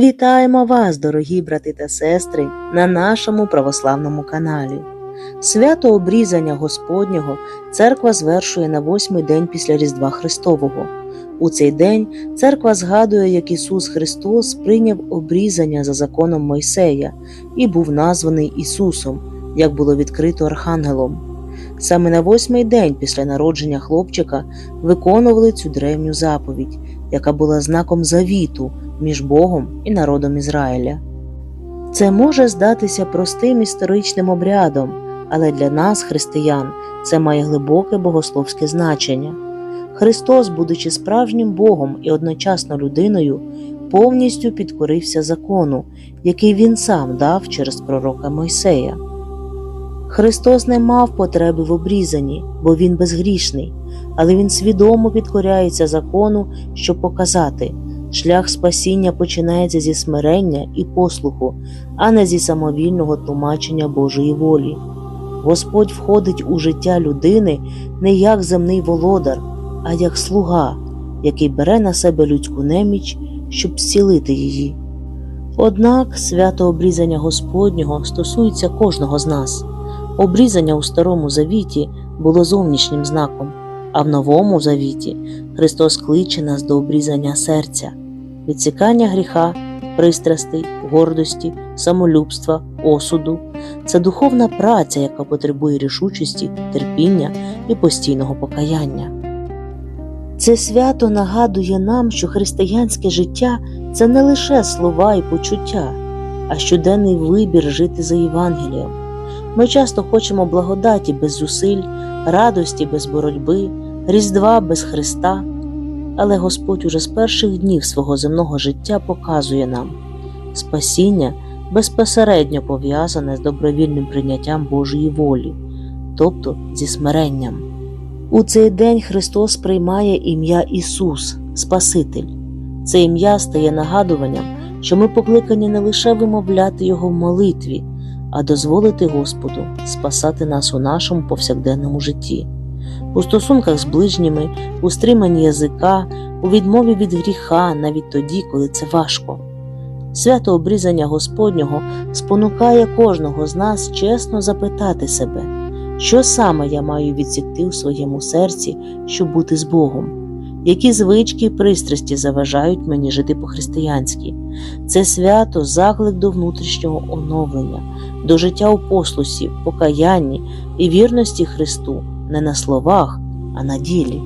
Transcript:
Вітаємо вас, дорогі брати та сестри, на нашому православному каналі. Свято обрізання Господнього церква звершує на восьмий день після Різдва Христового. У цей день церква згадує, як Ісус Христос прийняв обрізання за законом Мойсея і був названий Ісусом, як було відкрито Архангелом. Саме на восьмий день після народження хлопчика виконували цю древню заповідь, яка була знаком завіту між Богом і народом Ізраїля. Це може здатися простим історичним обрядом, але для нас, християн, це має глибоке богословське значення. Христос, будучи справжнім Богом і одночасно людиною, повністю підкорився закону, який він сам дав через пророка Мойсея. Христос не мав потреби в обрізанні, бо він безгрішний, але він свідомо підкоряється закону, щоб показати, шлях спасіння починається зі смирення і послуху, а не зі самовільного тлумачення Божої волі. Господь входить у життя людини не як земний володар, а як слуга, який бере на себе людську неміч, щоб зцілити її. Однак свято обрізання Господнього стосується кожного з нас. Обрізання у Старому Завіті було зовнішнім знаком, а в Новому Завіті Христос кличе нас до обрізання серця, відсікання гріха, пристрастей, гордості, самолюбства, осуду. Це духовна праця, яка потребує рішучості, терпіння і постійного покаяння. Це свято нагадує нам, що християнське життя це не лише слова і почуття, а щоденний вибір жити за Євангелієм. Ми часто хочемо благодаті без зусиль, радості без боротьби, Різдва без Христа. Але Господь уже з перших днів свого земного життя показує нам спасіння безпосередньо пов'язане з добровільним прийняттям Божої волі, тобто зі смиренням. У цей день Христос приймає ім'я Ісус, Спаситель. Це ім'я стає нагадуванням, що ми покликані не лише вимовляти Його в молитві, а дозволити Господу спасати нас у нашому повсякденному житті, у стосунках з ближніми, у стриманні язика, у відмові від гріха, навіть тоді, коли це важко. Свято обрізання Господнього спонукає кожного з нас чесно запитати себе, що саме я маю відсікти у своєму серці, щоб бути з Богом, які звички і пристрасті заважають мені жити по-християнськи. Це свято заклик до внутрішнього оновлення, до життя у послусі, покаянні і вірності Христу не на словах, а на ділі.